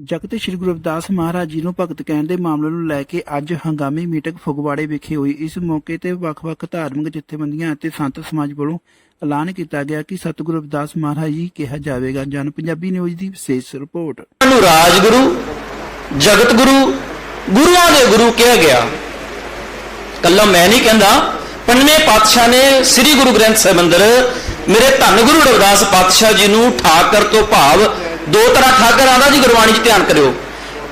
ਜਗਤ ਸ੍ਰੀ ਗੁਰੂ ਰਵਿਦਾਸ ਮਹਾਰਾਜ ਜੀ ਨੂੰ ਭਗਤ ਕਹਿਣ ਦੇ ਮਾਮਲੇ ਨੂੰ ਲੈ ਕੇ ਅੱਜ ਹੰਗਾਮੀ ਮੀਟਿੰਗ ਫਗਵਾੜੇ ਵਿਖੇ ਹੋਈ। ਇਸ ਮੌਕੇ ਤੇ ਵੱਖ-ਵੱਖ ਧਾਰਮਿਕ ਜਥੇਬੰਦੀਆਂ ਅਤੇ ਸੰਤ ਸਮਾਜ ਵੱਲੋਂ ਐਲਾਨ ਕੀਤਾ ਗਿਆ ਕਿ ਸਤਿਗੁਰੂ ਰਵਿਦਾਸ ਮਹਾਰਾਜ ਜੀ ਕਿਹਾ ਜਾਵੇਗਾ। ਜਨ ਪੰਜਾਬੀ ਨਿਊਜ਼ ਦੀ ਵਿਸ਼ੇਸ਼ ਰਿਪੋਰਟ। ਨੂੰ ਰਾਜਗੁਰੂ ਜਗਤ ਗੁਰੂ ਗੁਰੂਆਂ ਦੇ ਗੁਰੂ ਕਿਹਾ ਗਿਆ। ਕੱਲਾ ਮੈਂ ਨਹੀਂ ਕਹਿੰਦਾ, ਪੰਜਵੇਂ ਪਾਤਸ਼ਾਹ ਨੇ ਸ੍ਰੀ ਗੁਰੂ ਗ੍ਰੰਥ ਸਾਹਿਬ ਅੰਦਰ ਮੇਰੇ ਧੰਨ ਗੁਰੂ ਰਵਿਦਾਸ ਪਾਤਸ਼ਾਹ ਜੀ ਨੂੰ ਠਾਕਰ ਤੋਂ ਭਾਵ ਦੋ ਤਰ੍ਹਾਂ ਠਾਕਰ ਆਂਦਾ ਜੀ ਗੁਰਬਾਣੀ 'ਚ ਧਿਆਨ ਕਰਿਓ।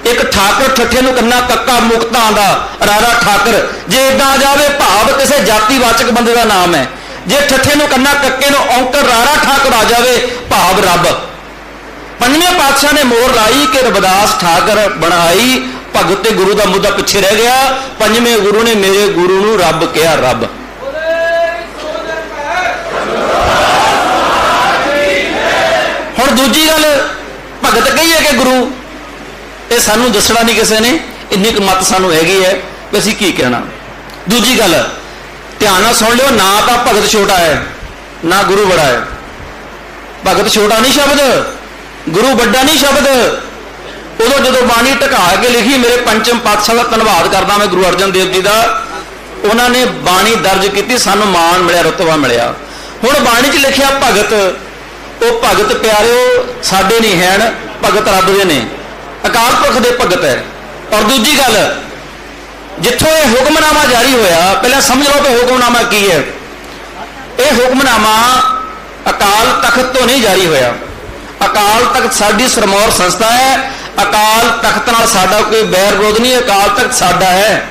ਇੱਕ ਠਾਕਰ ਠੱਠੇ ਨੂੰ ਕੰਨਾ ਕੱਕਾ ਮੁਕਤਾ ਆਂਦਾ ਰਾਰਾ ਠਾਕਰ। ਜੇ ਇਦਾਂ ਜਾਵੇ ਭਾਵ ਕਿਸੇ ਜਾਤੀ ਵਾਚਕ ਬੰਦੇ ਦਾ ਨਾਮ ਹੈ। ਜੇ ਠੱਠੇ ਨੂੰ ਕੰਨਾ ਕੱਕੇ ਨੂੰ ਔਂਕਰ ਰਾਰਾ ਠਾਕਰ ਆ ਜਾਵੇ, ਭਾਵ ਰੱਬ। ਪੰਜਵੇਂ ਪਾਤਸ਼ਾਹ ਨੇ ਮੋਹਰ ਲਾਈ ਕਿ ਰਵਿਦਾਸ ਠਾਕਰ ਬਣਾਈ, ਭਗਤ ਤੇ ਗੁਰੂ ਦਾ ਮੁੱਦਾ ਪਿੱਛੇ ਰਹਿ ਗਿਆ। ਪੰਜਵੇਂ ਗੁਰੂ ਨੇ ਮੇਰੇ ਗੁਰੂ ਨੂੰ ਰੱਬ ਕਿਹਾ ਰੱਬ। ਹੁਣ ਦੂਜੀ ਗੱਲ ਭਗਤ ਕਹੀਏ ਕਿ ਗੁਰੂ, ਇਹ ਸਾਨੂੰ ਦੱਸਣਾ ਨਹੀਂ ਕਿਸੇ ਨੇ, ਇੰਨੀ ਕੁ ਮਤ ਸਾਨੂੰ ਹੈਗੀ ਹੈ ਕਿ ਅਸੀਂ ਕੀ ਕਹਿਣਾ। ਦੂਜੀ ਗੱਲ, ਧਿਆਨ ਨਾਲ ਸੁਣ ਲਿਓ, ਨਾ ਤਾਂ ਭਗਤ ਛੋਟਾ ਹੈ, ਨਾ ਗੁਰੂ ਬੜਾ ਹੈ। ਭਗਤ ਛੋਟਾ ਨਹੀਂ ਸ਼ਬਦ, ਗੁਰੂ ਵੱਡਾ ਨਹੀਂ ਸ਼ਬਦ। ਉਦੋਂ ਜਦੋਂ ਬਾਣੀ ਟਕਾ ਕੇ ਲਿਖੀ, ਮੇਰੇ ਪੰਚਮ ਪਾਤਸ਼ਾਹ ਦਾ ਧੰਨਵਾਦ ਕਰਦਾ ਮੈਂ ਗੁਰੂ ਅਰਜਨ ਦੇਵ ਜੀ ਦਾ। ਉਹਨਾਂ ਨੇ ਬਾਣੀ ਦਰਜ ਕੀਤੀ, ਸਾਨੂੰ ਮਾਣ ਮਿਲਿਆ, ਰਤਬਾ ਮਿਲਿਆ। ਹੁਣ ਬਾਣੀ 'ਚ ਲਿਖਿਆ ਭਗਤ ਉਹ ਭਗਤ ਪਿਆਰਿਓ, ਸਾਡੇ ਨਹੀਂ ਹੈਣ, ਭਗਤ ਰੱਬ ਦੇ ਨੇ। ਅਕਾਲ ਪੁਰਖ ਦੇ ਭਗਤ ਹੈ ਔਰ ਦੂਜੀ ਗੱਲ, ਜਿੱਥੋਂ ਇਹ ਹੁਕਮਨਾਮਾ ਜਾਰੀ ਹੋਇਆ, ਪਹਿਲਾਂ ਸਮਝ ਲਓ ਕਿ ਹੁਕਮਨਾਮਾ ਕੀ ਹੈ ਇਹ ਹੁਕਮਨਾਮਾ ਅਕਾਲ ਤਖਤ ਤੋਂ ਨਹੀਂ ਜਾਰੀ ਹੋਇਆ। ਅਕਾਲ ਤਖਤ ਸਾਡੀ ਸਰਮੌਰ ਸੰਸਥਾ ਹੈ ਅਕਾਲ ਤਖਤ ਨਾਲ ਸਾਡਾ ਕੋਈ ਬੈਰ ਵਿਰੋਧ ਨਹੀਂ, ਅਕਾਲ ਤਖਤ ਸਾਡਾ ਹੈ।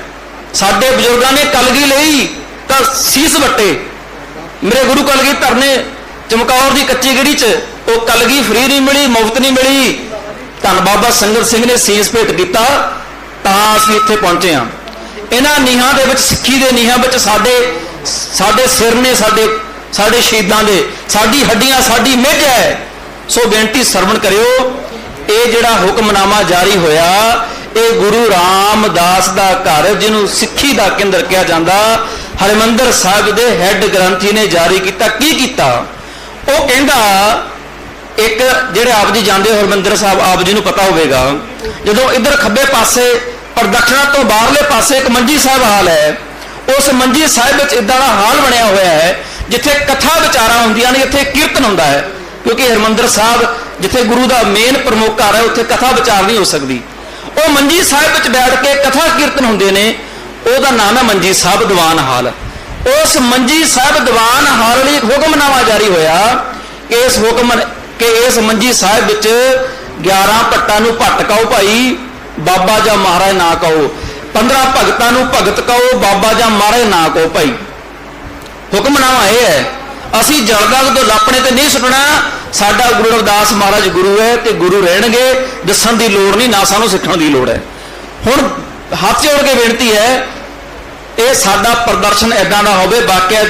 ਸਾਡੇ ਬਜ਼ੁਰਗਾਂ ਨੇ ਕਲਗੀ ਲਈ ਤਾਂ ਸੀਸ ਵੱਟੇ। ਮੇਰੇ ਗੁਰੂ ਕਲਗੀ ਧਰਨੇ ਚਮਕੌਰ ਦੀ ਕੱਚੀ ਗੜੀ 'ਚ ਉਹ ਕਲਗੀ ਫਰੀ ਨਹੀਂ ਮਿਲੀ, ਮੁਫਤ ਨਹੀਂ ਮਿਲੀ। ਧੰਨ ਬਾਬਾ ਸੰਗਤ ਸਿੰਘ ਨੇ ਸੀਸ ਭੇਟ ਕੀਤਾ ਤਾਂ ਅਸੀਂ ਇੱਥੇ ਪਹੁੰਚੇ ਹਾਂ। ਇਹਨਾਂ ਨੀਹਾਂ ਦੇ ਵਿੱਚ, ਸਿੱਖੀ ਦੇ ਨੀਹਾਂ ਵਿੱਚ ਸਾਡੇ ਸਾਡੇ ਸਿਰ ਨੇ, ਸਾਡੇ ਸਾਡੇ ਸ਼ਹੀਦਾਂ ਦੇ, ਸਾਡੀ ਹੱਡੀਆਂ, ਸਾਡੀ ਮਿੱਝ ਹੈ। ਸੋ ਬੇਨਤੀ ਸਰਵਣ ਕਰਿਓ, ਇਹ ਜਿਹੜਾ ਹੁਕਮਨਾਮਾ ਜਾਰੀ ਹੋਇਆ, ਇਹ ਗੁਰੂ ਰਾਮਦਾਸ ਦਾ ਘਰ, ਜਿਹਨੂੰ ਸਿੱਖੀ ਦਾ ਕੇਂਦਰ ਕਿਹਾ ਜਾਂਦਾ, ਹਰਿਮੰਦਰ ਸਾਹਿਬ ਦੇ ਹੈੱਡ ਗ੍ਰੰਥੀ ਨੇ ਜਾਰੀ ਕੀਤਾ। ਕੀ ਕੀਤਾ? ਉਹ ਕਹਿੰਦਾ, ਇੱਕ ਜਿਹੜੇ ਆਪ ਜੀ ਜਾਂਦੇ ਹੋ, ਹਰਮੰਦਰ ਸਾਹਿਬ, ਆਪ ਜੀ ਨੂੰ ਪਤਾ ਹੋਵੇਗਾ। ਜਦੋਂ ਇੱਧਰ ਖੱਬੇ ਪਾਸੇ, ਪ੍ਰਦਖਣਾ ਤੋਂ ਬਾਹਰਲੇ ਪਾਸੇ ਇੱਕ ਮੰਜੀ ਸਾਹਿਬ ਹਾਲ ਹੈ, ਉਸ ਮੰਜੀ ਸਾਹਿਬ ਵਿੱਚ ਇਦਾਂ ਦਾ ਹਾਲ ਬਣਿਆ ਹੋਇਆ ਹੈ, ਜਿੱਥੇ ਕਥਾ ਵਿਚਾਰਾਂ ਹੁੰਦੀਆਂ ਨੇ, ਇੱਥੇ ਕੀਰਤਨ ਹੁੰਦਾ ਹੈ। ਕਿਉਂਕਿ ਹਰਮੰਦਰ ਸਾਹਿਬ, ਜਿੱਥੇ ਗੁਰੂ ਦਾ ਮੇਨ ਪ੍ਰਮੁੱਖ ਘਰ ਹੈ, ਉੱਥੇ ਕਥਾ ਵਿਚਾਰ ਨਹੀਂ ਹੋ ਸਕਦੀ। ਉਹ ਮੰਜੀ ਸਾਹਿਬ ਵਿੱਚ ਬੈਠ ਕੇ ਕਥਾ ਕੀਰਤਨ ਹੁੰਦੇ ਨੇ, ਉਹਦਾ ਨਾਮ ਹੈ ਮੰਜੀ ਸਾਹਿਬ ਦੀਵਾਨ ਹਾਲ। ਉਸ ਮੰਜੀ ਸਾਹਿਬ ਦੀਵਾਨ ਹਾਲ ਲਈ ਹੁਕਮਨਾਮਾ ਜਾਰੀ ਹੋਇਆ ਕਿ ਇਸ ਹੁਕਮ ਕਿ ਇਸ ਮੰਜੀ ਸਾਹਿਬ ਵਿੱਚ 11 ਭੱਟਾਂ ਨੂੰ ਭੱਟ ਕਹੋ ਭਾਈ, ਬਾਬਾ ਜਾਂ ਮਹਾਰਾਜ ਨਾ ਕਹੋ। 15 ਭਗਤਾਂ ਨੂੰ ਭਗਤ ਕਹੋ, ਬਾਬਾ ਜਾਂ ਮਹਾਰਾਜ ਨਾ ਕਹੋ ਭਾਈ। ਹੁਕਮਨਾਮਾ ਇਹ ਹੈ, ਅਸੀਂ ਜਲਦਾ ਤੋਂ ਲਾਪਣੇ ਤੇ ਨਹੀਂ ਸੁਣਨਾ ਸਾਡਾ ਗੁਰੂ ਰਵਿਦਾਸ ਮਹਾਰਾਜ ਗੁਰੂ ਹੈ ਤੇ ਗੁਰੂ ਰਹਿਣਗੇ, ਦੱਸਣ ਦੀ ਲੋੜ ਨਹੀਂ, ਨਾ ਸਾਨੂੰ ਸਿੱਖਣ ਦੀ ਲੋੜ ਹੈ। ਹੁਣ ਹੱਥ ਜੋੜ ਕੇ ਬੇਨਤੀ ਹੈ ਇਹ ਸਾਡਾ ਪ੍ਰਦਰਸ਼ਨ ਐਦਾਂ ਦਾ ਹੋਵੇ, ਵਾਕਿਆ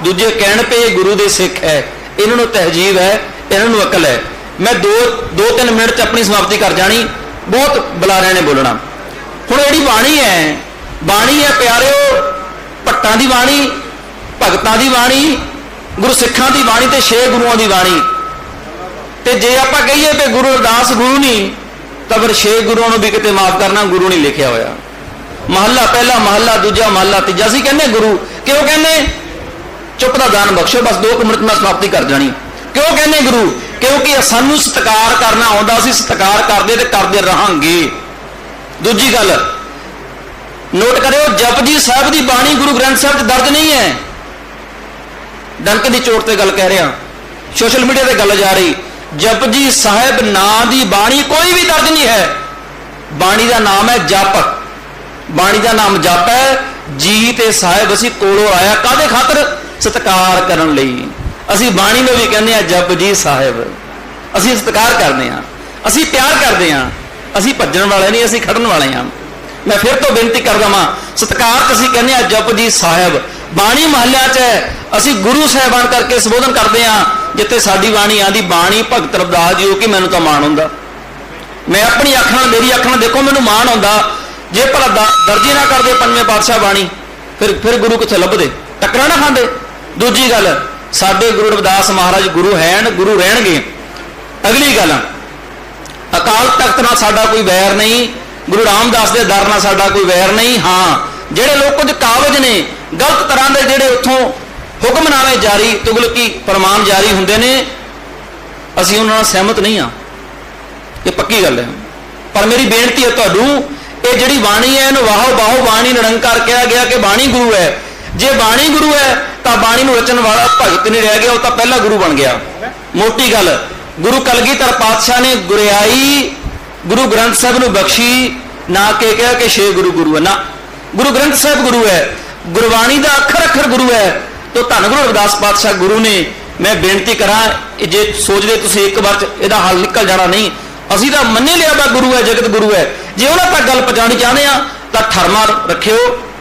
ਦੂਜੇ ਕਹਿਣ ਪਏ ਇਹ ਗੁਰੂ ਦੇ ਸਿੱਖ ਹੈ। ਇਹਨਾਂ ਨੂੰ ਤਹਿਜੀਬ ਹੈ, ਇਹਨਾਂ ਨੂੰ ਅਕਲ ਹੈ। ਮੈਂ ਦੋ ਦੋ ਤਿੰਨ ਮਿੰਟ ਚ ਆਪਣੀ ਸਮਾਪਤੀ ਕਰ ਜਾਣੀ। ਬਹੁਤ ਬੁਲਾਰਿਆਂ ਨੇ ਬੋਲਣਾ। ਹੁਣ ਜਿਹੜੀ ਬਾਣੀ ਹੈ ਬਾਣੀ ਹੈ ਪਿਆਰਿਓ ਭੱਟਾਂ ਦੀ ਬਾਣੀ, ਭਗਤਾਂ ਦੀ ਬਾਣੀ, ਗੁਰੂ ਸਿੱਖਾਂ ਦੀ ਬਾਣੀ ਤੇ ਛੇ ਗੁਰੂਆਂ ਦੀ ਬਾਣੀ। ਤੇ ਜੇ ਆਪਾਂ ਕਹੀਏ ਕਿ ਗੁਰੂ ਅਰਦਾਸ ਗੁਰੂ ਨਹੀਂ, ਤਾਂ ਫਿਰ ਛੇ ਗੁਰੂਆਂ ਨੂੰ ਵੀ ਕਿਤੇ ਮਾਫ ਕਰਨਾ ਗੁਰੂ ਨਹੀਂ ਲਿਖਿਆ ਹੋਇਆ। ਮਹੱਲਾ ਪਹਿਲਾ ਮਹੱਲਾ, ਦੂਜਾ ਮਹੱਲਾ, ਤੀਜਾ। ਅਸੀਂ ਕਹਿੰਦੇ ਗੁਰੂ, ਕਿਉਂ ਕਹਿੰਦੇ ਚੁੱਪ ਦਾ ਦਾਨ ਬਖਸ਼ੋ, ਬਸ 2 ਮਿੰਟ ਮੈਂ ਸਮਾਪਤੀ ਕਰ ਜਾਣੀ। ਕਿਉਂ ਕਹਿੰਦੇ ਗੁਰੂ? ਕਿਉਂਕਿ ਸਾਨੂੰ ਸਤਿਕਾਰ ਕਰਨਾ ਆਉਂਦਾ, ਅਸੀਂ ਸਤਿਕਾਰ ਕਰਦੇ ਤੇ ਕਰਦੇ ਰਹਾਂਗੇ। ਦੂਜੀ ਗੱਲ, ਨੋਟ ਕਰਿਓ, ਜਪਜੀ ਸਾਹਿਬ ਦੀ ਬਾਣੀ ਗੁਰੂ ਗ੍ਰੰਥ ਸਾਹਿਬ 'ਚ ਦਰਜ ਨਹੀਂ ਹੈ। ਡੰਕ ਦੀ ਚੋਟ ਤੇ ਗੱਲ ਕਹਿ ਰਿਹਾ। ਸੋਸ਼ਲ ਮੀਡੀਆ ਤੇ ਗੱਲ ਜਾ ਰਹੀ। ਜਪਜੀ ਸਾਹਿਬ ਨਾਂ ਦੀ ਬਾਣੀ ਕੋਈ ਵੀ ਦਰਜ ਨਹੀਂ ਹੈ। ਬਾਣੀ ਦਾ ਨਾਮ ਹੈ ਜਪ। ਬਾਣੀ ਦਾ ਨਾਮ ਜਪ ਹੈ। ਜੀ ਤੇ ਸਾਹਿਬ ਅਸੀਂ ਕੋਲੋਂ ਆਇਆ। ਕਾਦੇ ਖਾਤਰ? ਸਤਿਕਾਰ ਕਰਨ ਲਈ। ਅਸੀਂ ਬਾਣੀ ਨੂੰ ਵੀ ਕਹਿੰਦੇ ਆ ਜਪਜੀ ਸਾਹਿਬ। ਅਸੀਂ ਸਤਿਕਾਰ ਕਰਦੇ ਆ ਅਸੀਂ ਪਿਆਰ ਕਰਦੇ ਆ ਅਸੀਂ ਭੱਜਣ ਵਾਲੇ ਨਹੀਂ, ਅਸੀਂ ਖੜਨ ਵਾਲੇ ਆ ਮੈਂ ਫਿਰ ਤੋਂ ਬੇਨਤੀ ਕਰਦਾ ਵਾਂ, ਸਤਿਕਾਰ ਚ ਅਸੀਂ ਕਹਿੰਦੇ ਆ ਜਪਜੀ ਸਾਹਿਬ। ਬਾਣੀ ਮਹੱਲਿਆਂ 'ਚ ਹੈ। ਅਸੀਂ ਗੁਰੂ ਸਾਹਿਬਾਨ ਕਰਕੇ ਸੰਬੋਧਨ ਕਰਦੇ ਆ ਜਿੱਥੇ ਸਾਡੀ ਬਾਣੀ ਆਂਦੀ, ਬਾਣੀ ਭਗਤ ਰਵਦਾਸ ਜੀ ਉਹ ਕਿ ਮੈਨੂੰ ਤਾਂ ਮਾਣ ਹੁੰਦਾ? ਮੈਂ ਆਪਣੀ ਅੱਖ ਨਾਲ ਮੇਰੀ ਅੱਖ ਨਾਲ ਦੇਖੋ, ਮੈਨੂੰ ਮਾਣ ਹੁੰਦਾ ਜੇ ਭਲਾ ਦ- ਦਰਜੀ ਨਾ ਕਰਦੇ ਪੰਜਵੇਂ ਪਾਤਸ਼ਾਹ ਬਾਣੀ, ਫਿਰ ਫਿਰ ਗੁਰੂ ਕਿੱਥੇ ਲੱਭਦੇ? ਟੱਕਰਾਂ ਨਾ ਖਾਂਦੇ? ਦੂਜੀ ਗੱਲ, ਸਾਡੇ ਗੁਰੂ ਰਵਿਦਾਸ ਮਹਾਰਾਜ ਗੁਰੂ ਹੈਣ, ਗੁਰੂ ਰਹਿਣਗੇ। ਅਗਲੀ ਗੱਲ, ਅਕਾਲ ਤਖਤ ਨਾਲ ਸਾਡਾ ਕੋਈ ਵੈਰ ਨਹੀਂ, ਗੁਰੂ ਰਾਮਦਾਸ ਦੇ ਦਰ ਨਾਲ ਸਾਡਾ ਕੋਈ ਵੈਰ ਨਹੀਂ, ਹਾਂ। ਜਿਹੜੇ ਲੋਕ ਕੁਝ ਕਾਬਜ ਨੇ, ਗਲਤ ਤਰ੍ਹਾਂ ਦੇ ਜਿਹੜੇ ਉੱਥੋਂ ਹੁਕਮਨਾਮੇ ਜਾਰੀ, ਤੁਗਲਕੀ ਫਰਮਾਨ ਜਾਰੀ ਹੁੰਦੇ ਨੇ, ਅਸੀਂ ਉਹਨਾਂ ਨਾਲ ਸਹਿਮਤ ਨਹੀਂ ਆ ਇਹ ਪੱਕੀ ਗੱਲ ਹੈ। ਪਰ ਮੇਰੀ ਬੇਨਤੀ ਹੈ ਤੁਹਾਨੂੰ ਇਹ ਜਿਹੜੀ ਬਾਣੀ ਹੈ ਇਹਨੂੰ ਵਾਹੋ ਬਾਹੋ ਬਾਣੀ ਨਿਰੰਕਾਰ ਕਿਹਾ ਗਿਆ ਕਿ ਬਾਣੀ ਗੁਰੂ ਹੈ। ਜੇ ਬਾਣੀ ਗੁਰੂ ਹੈ, ਤਾਂ ਬਾਣੀ ਨੂੰ ਰਚਣ ਵਾਲਾ ਭਗਤ ਨਹੀਂ ਰਹਿ ਗਿਆ, ਉਹ ਤਾਂ ਪਹਿਲਾ ਗੁਰੂ ਬਣ ਗਿਆ। ਮੋਟੀ ਗੱਲ, ਗੁਰੂ ਕਲਗੀਧਰ ਪਾਤਸ਼ਾਹ ਨੇ ਗੁਰਿਆਈ ਗੁਰੂ ਗ੍ਰੰਥ ਸਾਹਿਬ ਨੂੰ ਬਖਸ਼ੀ, ਨਾ ਕਿ ਕਿਹਾ ਕਿ ਛੇ ਗੁਰੂ ਗੁਰੂ ਹੈ, ਨਾ। ਗੁਰੂ ਗ੍ਰੰਥ ਸਾਹਿਬ ਗੁਰੂ ਹੈ, ਗੁਰਬਾਣੀ ਦਾ ਅੱਖਰ ਅੱਖਰ ਗੁਰੂ ਹੈ। ਤੋ ਧੰਨ ਗੁਰੂ ਰਵਿਦਾਸ ਪਾਤਸ਼ਾਹ ਗੁਰੂ ਨੇ, ਮੈਂ ਬੇਨਤੀ ਕਰਾਂ ਜੇ ਸੋਚਦੇ ਤੁਸੀਂ ਇੱਕ ਵਾਰ ਚ ਇਹਦਾ ਹੱਲ ਨਿਕਲ ਜਾਣਾ ਨਹੀਂ, ਅਸੀਂ ਤਾਂ ਮੰਨੇ ਲਿਆ ਬਾ ਗੁਰੂ ਹੈ, ਜਗਤ ਗੁਰੂ ਹੈ। ਜੇ ਉਹਨਾਂ ਤੱਕ ਗੱਲ ਪਹੁੰਚਾਉਣੀ ਚਾਹੁੰਦੇ ਆ ਤਾਂ ਠਰਮਾ ਰੱਖਿਓ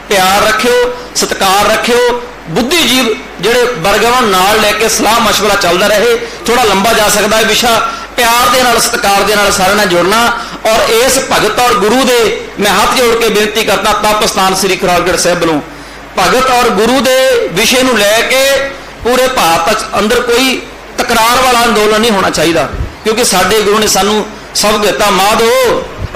ਪਿਆਰ ਰੱਖਿਓ ਸਤਿਕਾਰ ਰੱਖਿਓ ਬੁੱਧੀਜੀਵ ਜਿਹੜੇ ਵਰਗਾਂ ਨੂੰ ਨਾਲ ਲੈ ਕੇ ਸਲਾਹ مشورہ ਚੱਲਦਾ ਰਹੇ ਥੋੜਾ ਲੰਬਾ ਜਾ ਸਕਦਾ ਹੈ ਵਿਸ਼ਾ ਪਿਆਰ ਦੇ ਨਾਲ ਸਤਿਕਾਰ ਦੇ ਨਾਲ ਸਾਰਿਆਂ ਨਾਲ ਜੁੜਨਾ ਔਰ ਇਸ ਭਗਤ ਔਰ ਗੁਰੂ ਦੇ ਮੈਂ ਹੱਥ ਜੋੜ ਕੇ ਬੇਨਤੀ ਕਰਦਾ ਤਪਸਥਾਨ ਸ੍ਰੀ ਖਰਾਲਗੜ੍ਹ ਸਾਹਿਬ ਵੱਲੋਂ ਭਗਤ ਔਰ ਗੁਰੂ ਦੇ ਵਿਸ਼ੇ ਨੂੰ ਲੈ ਕੇ ਪੂਰੇ ਭਾਰਤ 'ਚ ਅੰਦਰ ਕੋਈ ਤਕਰਾਰ ਵਾਲਾ ਅੰਦੋਲਨ ਨਹੀਂ ਹੋਣਾ ਚਾਹੀਦਾ ਕਿਉਂਕਿ ਸਾਡੇ ਗੁਰੂ ਨੇ ਸਾਨੂੰ ਸਭ ਦਿੱਤਾ ਮਾਧੋ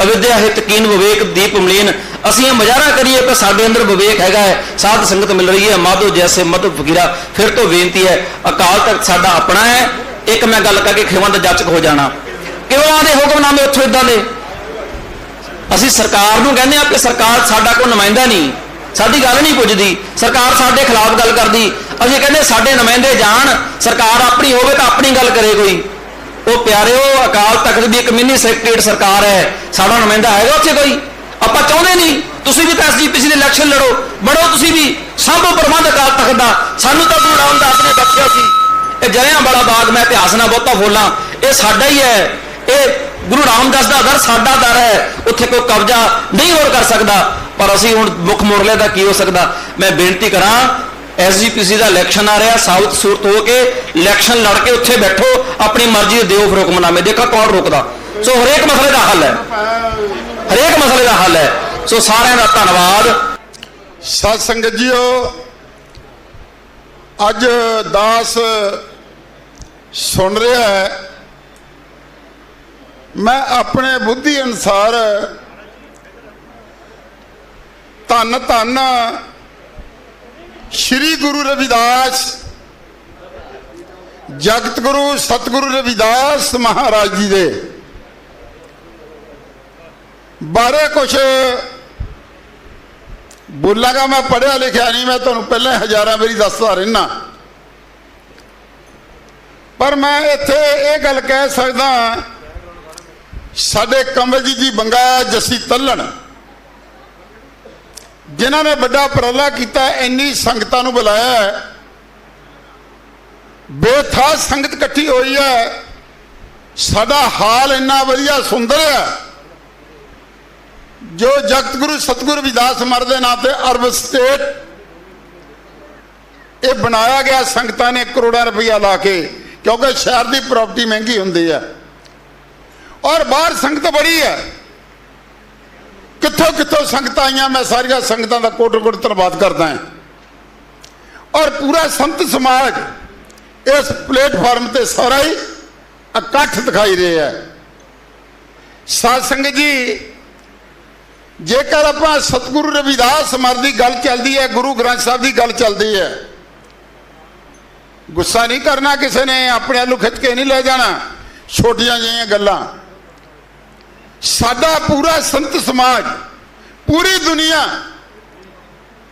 ਅਵਿਦਿਆ ਹਿਤ ਕੀਨ ਵਿਵੇਕ ਦੀਪ ਮਲੀਨ। ਅਸੀਂ ਇਹ ਮਜ਼ਾਰਾ ਕਰੀਏ ਕਿ ਸਾਡੇ ਅੰਦਰ ਵਿਵੇਕ ਹੈਗਾ ਹੈ। ਸਾਧ ਸੰਗਤ ਮਿਲ ਰਹੀ ਹੈ। ਮਾਧੋ ਜੈਸੇ ਮਧੁ ਫਕੀਰਾ। ਫਿਰ ਤੋਂ ਬੇਨਤੀ ਹੈ, ਅਕਾਲ ਤਖਤ ਸਾਡਾ ਆਪਣਾ ਹੈ। ਇੱਕ ਮੈਂ ਗੱਲ ਕਰਕੇ ਖਿਵੰਦ ਜਾਚਕ ਹੋ ਜਾਣਾ। ਕਿਉਂ ਆਦੇ ਹੁਕਮਨਾਮੇ ਉੱਥੋਂ ਇਦਾਂ ਦੇ? ਅਸੀਂ ਸਰਕਾਰ ਨੂੰ ਕਹਿੰਦੇ ਆ ਕਿ ਸਰਕਾਰ ਸਾਡਾ ਕੋਈ ਨੁਮਾਇੰਦਾ ਨਹੀਂ। ਸਾਡੀ ਗੱਲ ਨਹੀਂ ਪੁੱਜਦੀ। ਸਰਕਾਰ ਸਾਡੇ ਖਿਲਾਫ ਗੱਲ ਕਰਦੀ। ਅਸੀਂ ਕਹਿੰਦੇ ਸਾਡੇ ਨੁਮਾਇੰਦੇ ਜਾਣ। ਸਰਕਾਰ ਆਪਣੀ ਹੋਵੇ ਤਾਂ ਆਪਣੀ ਗੱਲ ਕਰੇ ਕੋਈ। ਉਹ ਪਿਆਰਿਓ ਅਕਾਲ ਤਖਤ ਦੀ ਇੱਕ ਮਿੰਨੀ ਸੈਕਟਰੀਏਟ ਸਰਕਾਰ ਹੈ। ਸਾਡਾ ਨੁਮਾਇੰਦਾ ਹੈਗਾ ਉੱਥੇ ਕੋਈ? ਆਪਾਂ ਚਾਹੁੰਦੇ ਨਹੀਂ। ਤੁਸੀਂ ਵੀ ਤਾਂ ਐਸਜੀਪੀਸੀ ਦੇ ਇਲੈਕਸ਼ਨ ਲੜੋ। ਬੜੋ ਤੁਸੀਂ ਵੀ। ਸਾਂਭੋ ਪ੍ਰਬੰਧ ਅਕਾਲ ਤਖਤ ਦਾ। ਸਾਨੂੰ ਤਾਂ ਗੁਰੂ ਰਾਮਦਾਸ ਨੇ ਬਖਸ਼ਿਆ ਸੀ। ਇਹ ਜਲਿਆਂ ਵਾਲਾ ਬਾਗ ਮੈਂ ਇਤਿਹਾਸ ਨਾਲ ਬਹੁਤਾ ਬੋਲਾਂ। ਇਹ ਸਾਡਾ ਹੀ ਹੈ। ਇਹ ਗੁਰੂ ਰਾਮਦਾਸ ਦਾ ਦਰ ਸਾਡਾ ਦਰ ਹੈ। ਉੱਥੇ ਕੋਈ ਕਬਜ਼ਾ ਨਹੀਂ ਹੋਰ ਕਰ ਸਕਦਾ। ਪਰ ਅਸੀਂ ਹੁਣ ਮੁੱਖ ਮੋੜਲੇ ਦਾ ਕੀ ਹੋ ਸਕਦਾ? ਮੈਂ ਬੇਨਤੀ ਕਰਾਂ ਐਸਜੀਪੀਸੀ ਦਾ ਇਲੈਕਸ਼ਨ ਆ ਰਿਹਾ, ਸਾਊਥ ਸੂਰਤ ਹੋ ਕੇ ਇਲੈਕਸ਼ਨ ਲੜ ਕੇ ਉੱਥੇ ਬੈਠੋ, ਆਪਣੀ ਮਰਜ਼ੀ ਦਿਓ ਫਿਰ ਹੁਕਮਨਾਮੇ। ਦੇਖਾ ਕੌਣ ਰੋਕਦਾ। ਸੋ ਹਰੇਕ ਮਸਲੇ ਦਾ ਹੱਲ ਹੈ। ਹਰੇਕ ਮਸਲੇ ਦਾ ਹੱਲ ਹੈ। ਸੋ ਸਾਰਿਆਂ ਦਾ ਧੰਨਵਾਦ। ਸਤ ਸੰਗਤ ਜੀਓ, ਅੱਜ ਦਾਸ ਸੁਣ ਰਿਹਾ ਹੈ। ਮੈਂ ਆਪਣੇ ਬੁੱਧੀ ਅਨੁਸਾਰ ਧੰਨ ਧੰਨ ਸ੍ਰੀ ਗੁਰੂ ਰਵਿਦਾਸ, ਜਗਤ ਗੁਰੂ ਸਤਿਗੁਰੂ ਰਵਿਦਾਸ ਮਹਾਰਾਜ ਜੀ ਦੇ ਬਾਰੇ ਕੁਝ ਬੋਲਾਂਗਾ ਮੈਂ ਪੜਿਆ ਲਿਖਿਆ ਨਹੀਂ, ਮੈਂ ਤੁਹਾਨੂੰ ਪਹਿਲਾਂ ਹਜ਼ਾਰਾਂ ਵਾਰੀ ਦੱਸਦਾ ਰਹਿਣਾ ਪਰ ਮੈਂ ਇੱਥੇ ਇਹ ਗੱਲ ਕਹਿ ਸਕਦਾ, ਸਾਡੇ ਕਮਲਜੀਤ ਜੀ ਦੀ ਬੰਗਾ ਜੱਸੀ ਤੱਲਣ। ਜਿਨ੍ਹਾਂ ਨੇ ਵੱਡਾ ਉਪਰਾਲਾ ਕੀਤਾ, ਇੰਨੀ ਸੰਗਤਾਂ ਨੂੰ ਬੁਲਾਇਆ ਹੈ। ਬੇਥਾ ਸੰਗਤ ਇਕੱਠੀ ਹੋਈ ਹੈ। ਸਾਡਾ ਹਾਲ ਇੰਨਾ ਵਧੀਆ, ਸੁੰਦਰ ਹੈ। ਜੋ ਜਗਤ ਗੁਰੂ ਸਤਿਗੁਰੂ ਰਵਿਦਾਸ ਮਰ ਦੇ ਨਾਂ ਤੇ ਅਰਬ ਸਟੇਟ, ਇਹ ਬਣਾਇਆ ਗਿਆ ਸੰਗਤਾਂ ਨੇ ਕਰੋੜਾਂ ਰੁਪਈਆ ਲਾ ਕੇ, ਕਿਉਂਕਿ ਸ਼ਹਿਰ ਦੀ ਪ੍ਰਾਪਰਟੀ ਮਹਿੰਗੀ ਹੁੰਦੀ ਹੈ। ਔਰ ਬਾਹਰ ਸੰਗਤ ਬੜੀ ਹੈ। ਕਿੱਥੋਂ ਕਿੱਥੋਂ ਸੰਗਤਾਂ ਆਈਆਂ? ਮੈਂ ਸਾਰੀਆਂ ਸੰਗਤਾਂ ਦਾ ਕੋਟ ਕੋਟ ਧੰਨਵਾਦ ਕਰਦਾ ਹਾਂ। ਔਰ ਪੂਰਾ ਸੰਤ ਸਮਾਜ ਇਸ ਪਲੇਟਫਾਰਮ ਤੇ ਸਾਰਾ ਹੀ ਇਕੱਠ ਦਿਖਾਈ ਰਿਹਾ ਹੈ। ਸਾਧ ਸੰਗਤ ਜੀ, ਜੇਕਰ ਆਪਾਂ ਸਤਿਗੁਰੂ ਰਵਿਦਾਸ ਮਰ ਦੀ ਗੱਲ ਚੱਲਦੀ ਹੈ, ਗੁਰੂ ਗ੍ਰੰਥ ਸਾਹਿਬ ਦੀ ਗੱਲ ਚੱਲਦੀ ਹੈ, ਗੁੱਸਾ ਨਹੀਂ ਕਰਨਾ ਕਿਸੇ ਨੇ, ਆਪਣੇ ਵੱਲੋਂ ਖਿੱਚ ਕੇ ਨਹੀਂ ਲੈ ਜਾਣਾ, ਛੋਟੀਆਂ ਜਿਹੀਆਂ ਗੱਲਾਂ। ਸਾਡਾ ਪੂਰਾ ਸੰਤ ਸਮਾਜ, ਪੂਰੀ ਦੁਨੀਆ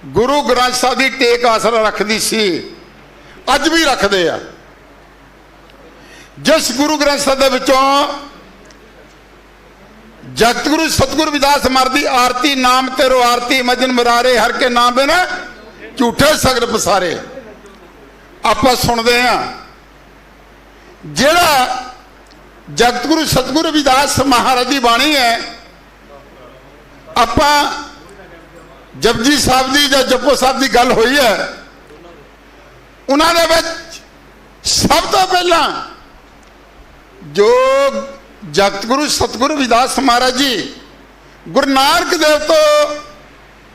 ਗੁਰੂ ਗ੍ਰੰਥ ਸਾਹਿਬ ਦੀ ਟੇਕ ਆਸਰਾ ਰੱਖਦੀ ਸੀ, ਅੱਜ ਵੀ ਰੱਖਦੇ ਆ। ਜਿਸ ਗੁਰੂ ਗ੍ਰੰਥ ਸਾਹਿਬ ਦੇ ਵਿੱਚੋਂ ਜਗਤ ਗੁਰੂ ਵਿਦਾਸ ਮਰਦੀ ਆਰਤੀ ਨਾਮ ਤੇਰੋ ਆਰਤੀ ਮਜਨ ਮਰਾਰੇ ਹਰ ਕੇ ਨਾਮ ਬਿਨ ਝੂਠੇ ਸਗਰ ਪਸਾਰੇ। ਆਪਾਂ ਸੁਣਦੇ ਆ, ਜਿਹੜਾ ਜਗਤ ਗੁਰੂ ਸਤਿਗੁਰੂ ਵਿਦਾਸ ਮਹਾਰਾਜ ਦੀ ਬਾਣੀ ਹੈ। ਆਪਾਂ ਜਪਜੀ ਸਾਹਿਬ ਦੀ ਜਾਂ ਜਪੋ ਸਾਹਿਬ ਦੀ ਗੱਲ ਹੋਈ ਹੈ। ਉਹਨਾਂ ਦੇ ਵਿੱਚ ਸਭ ਤੋਂ ਪਹਿਲਾਂ ਜੋ ਜਗਤਗੁਰੂ ਗੁਰੂ ਸਤਿਗੁਰੂ ਵਿਦਾਸ ਮਹਾਰਾਜ ਜੀ ਗੁਰੂ ਨਾਨਕ ਦੇਵ ਤੋਂ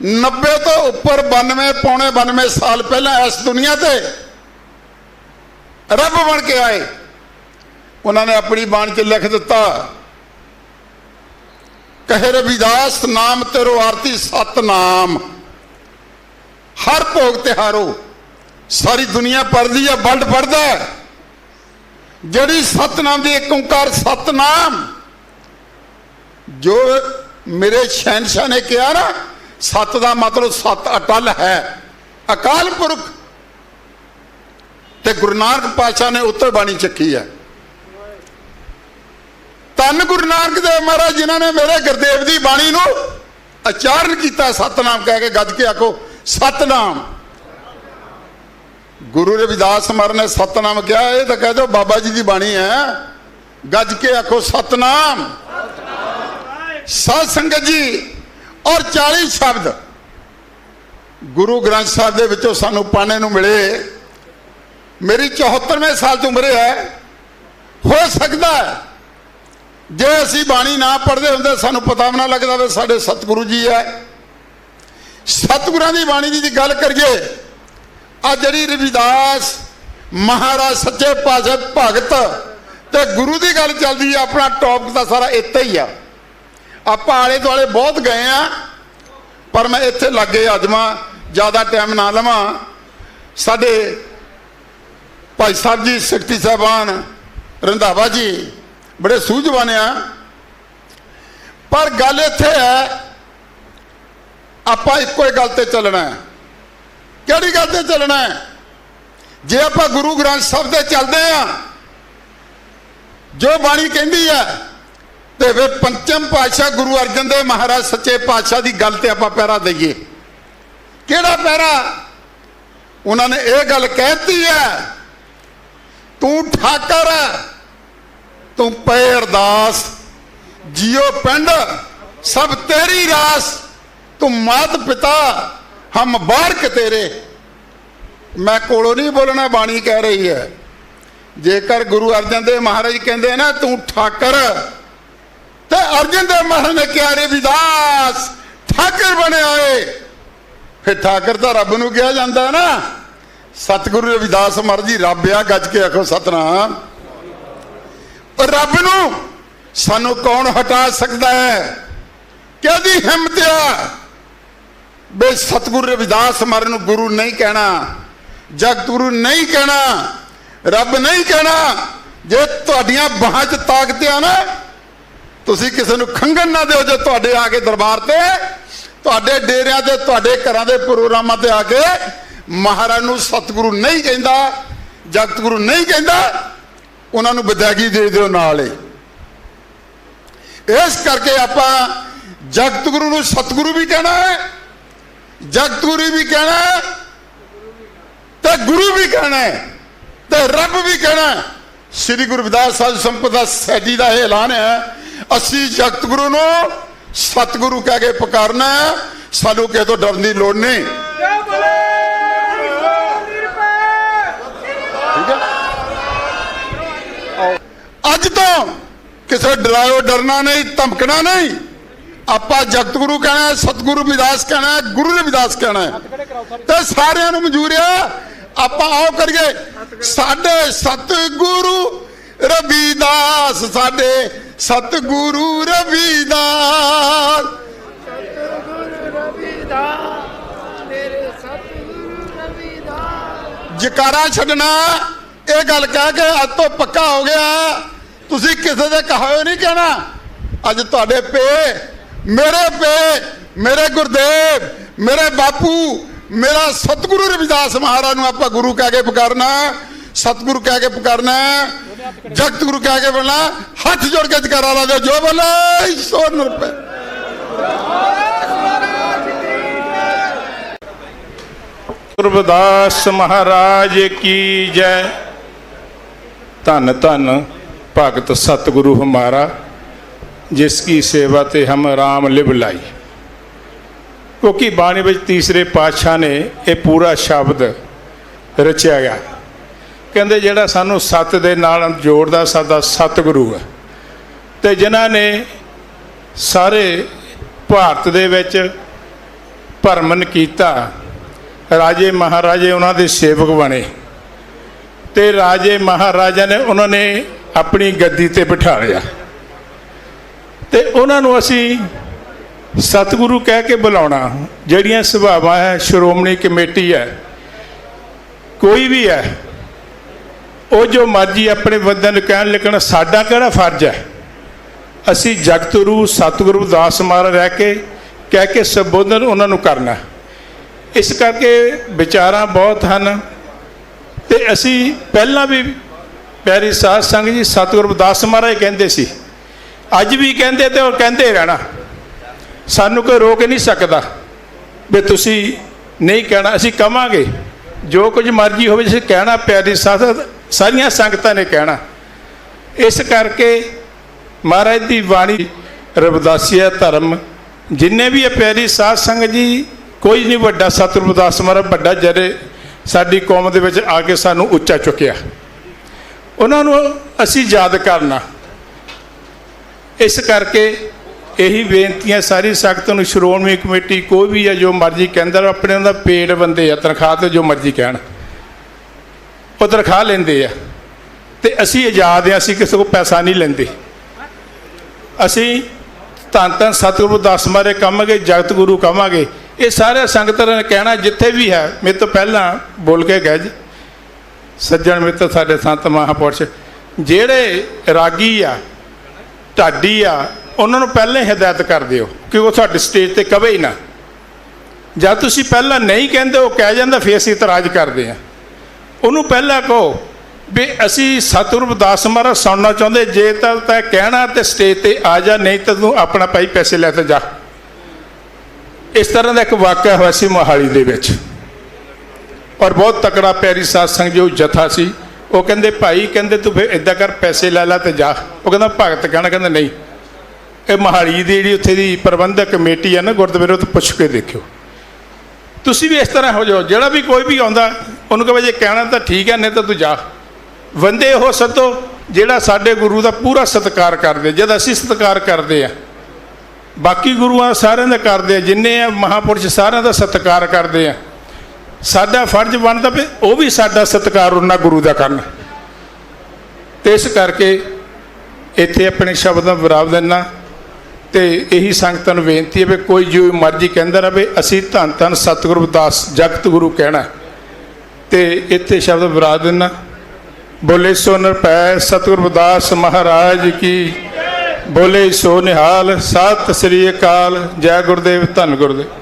90 ਤੋਂ ਉੱਪਰ 92 ਪੌਣੇ 92 ਸਾਲ ਪਹਿਲਾਂ ਇਸ ਦੁਨੀਆ ਤੇ ਰੱਬ ਬਣ ਕੇ ਆਏ। ਉਹਨਾਂ ਨੇ ਆਪਣੀ ਬਾਣੀ 'ਚ ਲਿਖ ਦਿੱਤਾ, ਕਹੇ ਰਵਿਦਾਸ, ਨਾਮ ਤੇਰੋ ਆਰਤੀ ਸਤਨਾਮ। ਹਰ ਭੋਗ ਤਿਹਾਰੋ ਸਾਰੀ ਦੁਨੀਆ ਪੜਦੀ ਹੈ ਵਰਲਡ ਪੜਦਾ ਜਿਹੜੀ ਸਤਨਾਮ ਦੀ ਏਕ ਓੰਕਾਰ ਸਤਨਾਮ, ਜੋ ਮੇਰੇ ਸ਼ਹਿਨशाह ਨੇ ਕਿਹਾ ਨਾ, ਸਤ ਦਾ ਮਤਲਬ ਸਤ ਅਟਲ ਹੈ। ਅਕਾਲ ਪੁਰਖ ਤੇ ਗੁਰੂ ਨਾਨਕ ਪਾਤਸ਼ਾਹ ਨੇ ਉੱਤਰ ਬਾਣੀ ਚੱਕੀ ਹੈ। ਤਨ ਗੁਰੂ ਨਾਨਕ ਦੇਵ ਮਹਾਰਾਜ ਜਿਨ੍ਹਾਂ ਨੇ ਮੇਰੇ ਗੁਰਦੇਵ ਦੀ ਬਾਣੀ ਨੂੰ ਆਚਾਰਨ ਕੀਤਾ, ਸਤਨਾਮ ਕਹਿ ਕੇ ਗੱਜ ਕੇ ਆਖੋ, ਸਤਨਾਮ। ਗੁਰੂ ਰਵਿਦਾਸ ਮਹਾਰਾਜ ਨੇ ਸਤਨਾਮ ਕਿਹਾ, ਇਹ ਤਾਂ ਕਹਿ ਦਿਓ ਬਾਬਾ ਜੀ ਦੀ ਬਾਣੀ ਹੈ। ਗੱਜ ਕੇ ਆਖੋ, ਸਤਨਾਮ। ਸਤ ਸੰਗਤ ਜੀ, ਔਰ 40 ਸ਼ਬਦ। ਗੁਰੂ ਗ੍ਰੰਥ ਸਾਹਿਬ ਦੇ ਵਿੱਚੋਂ ਸਾਨੂੰ ਪਾਣੇ ਨੂੰ ਮਿਲੇ। ਮੇਰੀ 74ਵੇਂ ਸਾਲ ਚ ਉਮਰ ਹੈ। ਹੋ ਸਕਦਾ ਹੈ ਜੇ ਅਸੀਂ ਬਾਣੀ ਨਾ ਪੜ੍ਹਦੇ ਹੁੰਦੇ, ਸਾਨੂੰ ਪਤਾ ਵੀ ਨਾ ਲੱਗਦਾ ਵੀ ਸਾਡੇ ਸਤਿਗੁਰੂ ਜੀ ਹੈ। ਸਤਿਗੁਰਾਂ ਦੀ ਬਾਣੀ ਦੀ ਜੇ ਗੱਲ ਕਰੀਏ, ਆ ਜਿਹੜੀ ਰਵਿਦਾਸ ਮਹਾਰਾਜ ਸੱਚੇ ਪਾਤਸ਼ਾਹ ਭਗਤ ਤੇ ਗੁਰੂ ਦੀ ਗੱਲ ਚੱਲਦੀ ਹੈ ਆਪਣਾ ਟੌਪਿਕ ਤਾਂ ਸਾਰਾ ਇੱਥੇ ਹੀ ਆ। ਆਪਾਂ ਆਲੇ ਦੁਆਲੇ ਬਹੁਤ ਗਏ ਆ, ਪਰ ਮੈਂ ਇੱਥੇ ਲੱਗੇ ਅਜਮਾ ਜ਼ਿਆਦਾ ਟਾਈਮ ਨਾ ਲਵਾਂ। ਸਾਡੇ ਭਾਈ ਸਾਹਿਬ ਜੀ, ਸਿੱਖਤੀ ਸਾਹਿਬਾਨ ਰੰਧਾਵਾ ਜੀ ਬੜੇ ਸੂਝਵਾਨ ਆ। ਪਰ ਗੱਲ ਇੱਥੇ ਹੈ, ਆਪਾਂ ਇੱਕੋ ਹੀ ਗੱਲ ਤੇ ਚੱਲਣਾ ਹੈ। ਕਿਹੜੀ ਗੱਲ ਤੇ ਚੱਲਣਾ ਹੈ? ਜੇ ਆਪਾਂ ਗੁਰੂ ਗ੍ਰੰਥ ਸਾਹਿਬ ਦੇ ਚੱਲਦੇ ਆ ਜੋ ਬਾਣੀ ਕਹਿੰਦੀ ਹੈ, ਤੇ ਵੇ ਪੰਚਮ ਪਾਤਸ਼ਾਹ ਗੁਰੂ ਅਰਜਨ ਦੇਵ ਮਹਾਰਾਜ ਸੱਚੇ ਪਾਤਸ਼ਾਹ ਦੀ ਗੱਲ ਤੇ ਆਪਾਂ ਪਹਿਰਾ ਦਈਏ। ਕਿਹੜਾ ਪਹਿਰਾ ਉਹਨਾਂ ਨੇ ਇਹ ਗੱਲ ਕਹਿਤੀ ਹੈ, ਤੂੰ ਠਾਕਰ ਹੈ। ਤੂੰ ਪਏ ਅਰਦਾਸ ਜਿਉ ਪਿੰਡ, ਸਭ ਤੇਰੀ ਰਾਸ। ਤੂੰ ਮਾਤ ਪਿਤਾ, ਹਮ ਬਾਰਕ ਤੇਰੇ। ਮੈਂ ਕੋਲੋਂ ਨਹੀਂ ਬੋਲਣਾ, ਬਾਣੀ ਕਹਿ ਰਹੀ ਹੈ। ਜੇਕਰ ਗੁਰੂ ਅਰਜਨ ਦੇਵ ਮਹਾਰਾਜ ਕਹਿੰਦੇ ਨਾ, ਤੂੰ ਠਾਕਰ। ਤੇ ਅਰਜਨ ਦੇਵ ਮਹਾਰਾਜ ਨੇ ਕਿਹਾ ਰਵਿਦਾਸ ਠਾਕਰ ਬਣਿਆ ਏ। ਫਿਰ ਠਾਕਰ ਤਾਂ ਰੱਬ ਨੂੰ ਕਿਹਾ ਜਾਂਦਾ ਨਾ। ਸਤਿਗੁਰੂ ਰਵਿਦਾਸ ਮਹਾਰਾਜ ਜੀ, ਰੱਬ ਆ, ਗੱਜ ਕੇ ਆਖੋ, ਸਤਨਾਮ। ਰੱਬ ਨੂੰ ਸਾਨੂੰ ਕੌਣ ਹਟਾ ਸਕਦਾ ਹੈ? ਕਿਹਦੀ ਹਿੰਮਤ ਆ? ਬੇ ਸਤਿਗੁਰੂ ਰਵਿਦਾਸ ਮਹਾਰਾਜ ਨੂੰ ਗੁਰੂ ਨਹੀਂ ਕਹਿਣਾ ਜਗਤ ਗੁਰੂ ਨਹੀਂ ਕਹਿਣਾ, ਰੱਬ ਨਹੀਂ ਕਹਿਣਾ। ਜੇ ਤੁਹਾਡੀਆਂ ਬਾਹਾਂ 'ਚ ਤਾਕਤ ਆ ਨਾ, ਤੁਸੀਂ ਕਿਸੇ ਨੂੰ ਖੰਗਣ ਨਾ ਦਿਓ ਜੇ ਤੁਹਾਡੇ ਆ ਕੇ ਦਰਬਾਰ ਤੇ, ਤੁਹਾਡੇ ਡੇਰਿਆਂ ਤੇ, ਤੁਹਾਡੇ ਘਰਾਂ ਦੇ ਪ੍ਰੋਗਰਾਮਾਂ ਤੇ ਆ ਕੇ ਮਹਾਰਾਜ ਨੂੰ ਸਤਿਗੁਰੂ ਨਹੀਂ ਕਹਿੰਦਾ ਜਗਤਗੁਰੂ ਨਹੀਂ ਕਹਿੰਦਾ। ਉਹਨਾਂ ਨੂੰ ਵਿਦਾਇਗੀ ਦੇ ਦਿਓ ਨਾਲ ਹੀ। ਇਸ ਕਰਕੇ ਆਪਾਂ ਜਗਤ ਗੁਰੂ ਨੂੰ ਸਤਿਗੁਰੂ ਵੀ ਕਹਿਣਾ ਹੈ ਜਗਤ ਗੁਰੂ ਵੀ ਕਹਿਣਾ ਹੈ, ਤੇ ਗੁਰੂ ਵੀ ਕਹਿਣਾ ਹੈ, ਤੇ ਰੱਬ ਵੀ ਕਹਿਣਾ ਸ੍ਰੀ ਗੁਰੂ ਰਵਿਦਾਸ ਸਾਹਿਬ ਸੰਪਦਾ ਸੈਦੀ ਦਾ ਇਹ ਐਲਾਨ ਹੈ, ਅਸੀਂ ਜਗਤ ਗੁਰੂ ਨੂੰ ਸਤਿਗੁਰੂ ਕਹਿ ਕੇ ਪੁਕਾਰਨਾ ਸਾਨੂੰ ਕਿਸੇ ਤੋਂ ਡਰਨ ਦੀ ਲੋੜ ਨਹੀਂ ਠੀਕ ਹੈ ਅੱਜ ਤੋਂ ਕਿਸੇ ਡਰਾਇਓ ਡਰਨਾ ਨਹੀਂ ਧਮਕਣਾ ਨਹੀਂ। ਆਪਾਂ ਜਗਤ ਗੁਰੂ ਕਹਿਣਾ ਹੈ, ਸਤਿਗੁਰੂ ਵਿਦਾਸ ਕਹਿਣਾ ਹੈ, ਗੁਰੂ ਰਵਿਦਾਸ ਕਹਿਣਾ ਤੇ ਸਾਰਿਆਂ ਨੂੰ ਮਨਜ਼ੂਰ ਆ ਆਪਾਂ ਆਓ ਕਰੀਏ। ਸਾਡੇ ਸਤਿਗੁਰੂ ਰਵਿਦਾਸ ਸਾਡੇ ਸਤਿਗੁਰੂ ਰਵਿਦਾਸ। ਜਕਾਰਾ ਛੱਡਣਾ ਇਹ ਗੱਲ ਕਹਿ ਕੇ ਅੱਜ ਤੋਂ ਪੱਕਾ ਹੋ ਗਿਆ। ਤੁਸੀਂ ਕਿਸੇ ਦੇ ਕਹਾਇਓ ਨਹੀਂ ਕਹਿਣਾ। ਅੱਜ ਤੁਹਾਡੇ ਪੇ ਮੇਰੇ ਪੇ ਮੇਰੇ ਗੁਰਦੇਵ, ਮੇਰੇ ਬਾਪੂ, ਮੇਰਾ ਸਤਿਗੁਰੂ ਰਵਿਦਾਸ ਮਹਾਰਾਜ ਨੂੰ ਆਪਾਂ ਗੁਰੂ ਕਹਿ ਕੇ ਪੁਕਾਰਨਾ ਸਤਿਗੁਰੂ ਕਹਿ ਕੇ ਪੁਕਾਰਨਾ ਜਗਤ ਗੁਰੂ ਕਹਿ ਕੇ ਬੋਲਣਾ ਹੱਥ ਜੋੜ ਕੇ ਜਕਾਰਾ ਲਾ ਦਿਓ, ਜੋ ਬੋਲੇ ਸੋ ਨਰਪੇ ਗੁਰਬਦਾਸ ਮਹਾਰਾਜ ਕੀ ਜੈ। ਧੰਨ ਧੰਨ ਭਗਤ ਸਤਿਗੁਰੂ ਹਮਾਰਾ, ਜਿਸ ਕੀ ਸੇਵਾ ਤੇ ਹਮ ਰਾਮ ਲਿਵ ਲਾਈ। ਕਿਉਂਕਿ ਬਾਣੀ ਵਿੱਚ ਤੀਸਰੇ ਪਾਤਸ਼ਾਹ ਨੇ ਇਹ ਪੂਰਾ ਸ਼ਬਦ ਰਚਿਆ ਗਿਆ। ਕਹਿੰਦੇ ਜਿਹੜਾ ਸਾਨੂੰ ਸਤ ਦੇ ਨਾਲ ਜੋੜਦਾ, ਸਾਡਾ ਸਤਿਗੁਰੂ ਹੈ। ਤੇ ਜਿਨ੍ਹਾਂ ਨੇ ਸਾਰੇ ਭਾਰਤ ਦੇ ਵਿੱਚ ਭਰਮਨ ਕੀਤਾ, ਰਾਜੇ ਮਹਾਰਾਜੇ ਉਹਨਾਂ ਦੇ ਸੇਵਕ ਬਣੇ। ਤੇ ਰਾਜੇ ਮਹਾਰਾਜਾ ਨੇ, ਉਹਨਾਂ ਨੇ ਆਪਣੀ ਗੱਦੀ ਤੇ ਬਿਠਾ ਲਿਆ। ਤੇ ਉਹਨਾਂ ਨੂੰ ਅਸੀਂ ਸਤਿਗੁਰੂ ਕਹਿ ਕੇ ਬੁਲਾਉਣਾ, ਜਿਹੜੀਆਂ ਸੁਭਾਵਾਂ ਹੈ, ਸ਼੍ਰੋਮਣੀ ਕਮੇਟੀ ਹੈ, ਕੋਈ ਵੀ ਹੈ, ਉਹ ਜੋ ਮਰਜ਼ੀ ਆਪਣੇ ਬੰਦਿਆਂ ਨੂੰ ਕਹਿਣ, ਲੇਕਿਨ ਸਾਡਾ ਕਿਹੜਾ ਫਰਜ਼ ਹੈ? ਅਸੀਂ ਜਗਤਰੂ ਸਤਿਗੁਰੂ, ਦਾਸ ਮਾਰ ਰਹਿ ਕੇ ਕਹਿ ਕੇ ਸੰਬੋਧਨ ਉਹਨਾਂ ਨੂੰ ਕਰਨਾ। ਇਸ ਕਰਕੇ ਵਿਚਾਰਾਂ ਬਹੁਤ ਹਨ। ਤੇ ਅਸੀਂ ਪਹਿਲਾਂ ਵੀ ਪਿਆਰੀ ਸਾਧ ਸੰਗਤ ਜੀ, ਸਤਿਗੁਰੂ ਦਾਸ ਮਹਾਰਾਜ ਕਹਿੰਦੇ ਸੀ, ਅੱਜ ਵੀ ਕਹਿੰਦੇ ਤੇ ਉਹ ਕਹਿੰਦੇ ਰਹਿਣਾ। ਸਾਨੂੰ ਕੋਈ ਰੋਕ ਨਹੀਂ ਸਕਦਾ ਵੀ ਤੁਸੀਂ ਨਹੀਂ ਕਹਿਣਾ, ਅਸੀਂ ਕਵਾਂਗੇ। ਜੋ ਕੁਝ ਮਰਜ਼ੀ ਹੋਵੇ ਜੇ ਕਹਿਣਾ, ਪਿਆਰੀ ਸਾਧ, ਸਾਰੀਆਂ ਸੰਗਤਾਂ ਨੇ ਕਹਿਣਾ। ਇਸ ਕਰਕੇ ਮਹਾਰਾਜ ਦੀ ਬਾਣੀ ਰਵਿਦਾਸੀਆ ਧਰਮ। ਜਿੰਨੇ ਵੀ ਇਹ ਪਿਆਰੀ ਸਾਧ ਸੰਗਤ ਜੀ, ਕੋਈ ਨਹੀਂ ਵੱਡਾ ਸਤਿਗੁਰੂ ਰਵਿਦਾਸ ਮਹਾਰਾਜ, ਵੱਡਾ ਜਿਹੜੇ ਸਾਡੀ ਕੌਮ ਦੇ ਵਿੱਚ ਆ ਕੇ ਸਾਨੂੰ ਉੱਚਾ ਚੁੱਕਿਆ। ਉਹਨਾਂ ਨੂੰ ਅਸੀਂ ਯਾਦ ਕਰਨਾ। ਇਸ ਕਰਕੇ ਇਹੀ ਬੇਨਤੀਆਂ ਸਾਰੀ ਸਖਤ ਨੂੰ ਸ਼੍ਰੋਮਣੀ ਕਮੇਟੀ ਕੋਈ ਵੀ ਹੈ ਜੋ ਮਰਜ਼ੀ ਕਹਿੰਦਾ ਆਪਣੇ ਉਹਦਾ ਪੇਡ ਬੰਦੇ ਆ, ਤਨਖਾਹ ਤੇ ਜੋ ਮਰਜ਼ੀ ਕਹਿਣ। ਉਹ ਤਨਖਾਹ ਲੈਂਦੇ ਆ। ਤੇ ਅਸੀਂ ਆਜ਼ਾਦ ਆ, ਅਸੀਂ ਕਿਸੇ ਕੋਲ ਪੈਸਾ ਨਹੀਂ ਲੈਂਦੇ। ਅਸੀਂ ਧੰਨ ਧੰਨ ਸਤਿਗੁਰੂ ਦਸ ਮਾਰੇ ਕਹਾਂਗੇ, ਜਗਤ ਗੁਰੂ ਕਹਾਂਗੇ। ਇਹ ਸਾਰੇ ਸੰਗਤਾਂ ਨੇ ਕਹਿਣਾ, ਜਿੱਥੇ ਵੀ ਹੈ, ਮੇਰੇ ਤੋਂ ਪਹਿਲਾਂ ਬੋਲ ਕੇ ਗਏ ਜੀ। ਸੱਜਣ ਮਿੱਤਰ ਸਾਡੇ ਸੰਤ ਮਹਾਪੁਰਸ਼, ਜਿਹੜੇ ਰਾਗੀ ਆ, ਢਾਡੀ ਆ, ਉਹਨਾਂ ਨੂੰ ਪਹਿਲਾਂ ਹੀ ਹਦਾਇਤ ਕਰ ਦਿਓ ਕਿ ਉਹ ਤੁਹਾਡੇ ਸਟੇਜ ਤੇ ਕਵੇ ਹੀ ਨਾ। ਜਦ ਤੁਸੀਂ ਪਹਿਲਾਂ ਨਹੀਂ ਕਹਿੰਦੇ, ਉਹ ਕਹਿ ਜਾਂਦਾ, ਫੇਰ ਅਸੀਂ ਇਤਰਾਜ਼ ਕਰਦੇ ਆ ਉਹਨੂੰ ਪਹਿਲਾਂ ਕਹੋ ਵੀ ਅਸੀਂ ਸਤਿਗੁਰੂ ਦਾਸ ਮਹਾਰਾਜ ਸੁਣਨਾ ਚਾਹੁੰਦੇ, ਜੇ ਤਾਂ ਤੈਂ ਕਹਿਣਾ ਤੇ ਸਟੇਜ ਤੇ ਆ ਜਾ, ਨਹੀਂ ਤਾਂ ਤੂੰ ਆਪਣਾ ਭਾਈ ਪੈਸੇ ਲੈ ਤੇ ਜਾ। ਇਸ ਤਰ੍ਹਾਂ ਦਾ ਇੱਕ ਵਾਕਿਆ ਹੋਇਆ ਸੀ ਮੋਹਾਲੀ ਦੇ ਵਿੱਚ। ਔਰ ਬਹੁਤ ਤਕੜਾ ਪਿਆਰੀ ਸਾਧ ਸੰਗ ਜੋ ਜਥਾ ਸੀ, ਉਹ ਕਹਿੰਦੇ, ਭਾਈ, ਕਹਿੰਦੇ ਤੂੰ ਫਿਰ ਇਦਾਂ ਕਰ, ਪੈਸੇ ਲੈ ਲੈ ਤੇ ਜਾ। ਉਹ ਕਹਿੰਦਾ, ਭਗਤ ਕਹਿਣਾ ਕਹਿੰਦਾ, ਨਹੀਂ। ਇਹ ਮਹਾਲੀ ਦੀ ਜਿਹੜੀ ਉੱਥੇ ਦੀ ਪ੍ਰਬੰਧਕ ਕਮੇਟੀ ਹੈ ਨਾ, ਗੁਰਦੁਆਰੇ ਤੋਂ ਪੁੱਛ ਕੇ ਦੇਖਿਓ। ਤੁਸੀਂ ਵੀ ਇਸ ਤਰ੍ਹਾਂ ਹੋ ਜਾਓ, ਜਿਹੜਾ ਵੀ ਕੋਈ ਵੀ ਆਉਂਦਾ, ਉਹਨੂੰ ਕਹੇ, ਜੇ ਕਹਿਣਾ ਤਾਂ ਠੀਕ ਹੈ, ਨਹੀਂ ਤਾਂ ਤੂੰ ਜਾ। ਬੰਦੇ ਉਹ ਸਤੋ, ਜਿਹੜਾ ਸਾਡੇ ਗੁਰੂ ਦਾ ਪੂਰਾ ਸਤਿਕਾਰ ਕਰਦੇ, ਜਦ ਅਸੀਂ ਸਤਿਕਾਰ ਕਰਦੇ ਆ, ਬਾਕੀ ਗੁਰੂਆਂ ਸਾਰਿਆਂ ਦਾ ਕਰਦੇ ਆ, ਜਿੰਨੇ ਆ ਮਹਾਪੁਰਸ਼ ਸਾਰਿਆਂ ਦਾ ਸਤਿਕਾਰ ਕਰਦੇ ਆ। ਸਾਡਾ ਫਰਜ਼ ਬਣਦਾ ਵੀ ਉਹ ਵੀ ਸਾਡਾ ਸਤਿਕਾਰ ਉਹਨਾਂ ਗੁਰੂ ਦਾ ਕਰਨ। ਤੇ ਇਸ ਕਰਕੇ ਇੱਥੇ ਆਪਣੇ ਸ਼ਬਦਾਂ ਵਿਰਾਮ ਦਿੰਨਾ ਤੇ ਇਹੀ ਸੰਗਤਾਂ ਨੂੰ ਬੇਨਤੀ ਹੈ ਵੀ ਕੋਈ ਜੋ ਮਰਜ਼ੀ ਕਹਿੰਦਾ ਰਵੇ, ਅਸੀਂ ਧੰਨ ਧੰਨ ਸਤਿਗੁਰੂ ਦਾਸ ਜਗਤ ਗੁਰੂ ਕਹਿਣਾ ਤੇ ਇੱਥੇ ਸ਼ਬਦ ਵਿਰਾਮ ਦਿੰਨਾ ਬੋਲੇ ਸੋ ਨਿਰਭੈ ਸਤਿਗੁਰੂ ਦਾਸ ਮਹਾਰਾਜ ਕੀ, ਬੋਲੇ ਸੋ ਨਿਹਾਲ, ਸਤਿ ਸ੍ਰੀ ਅਕਾਲ, ਜੈ ਗੁਰਦੇਵ, ਧੰਨ ਗੁਰਦੇਵ।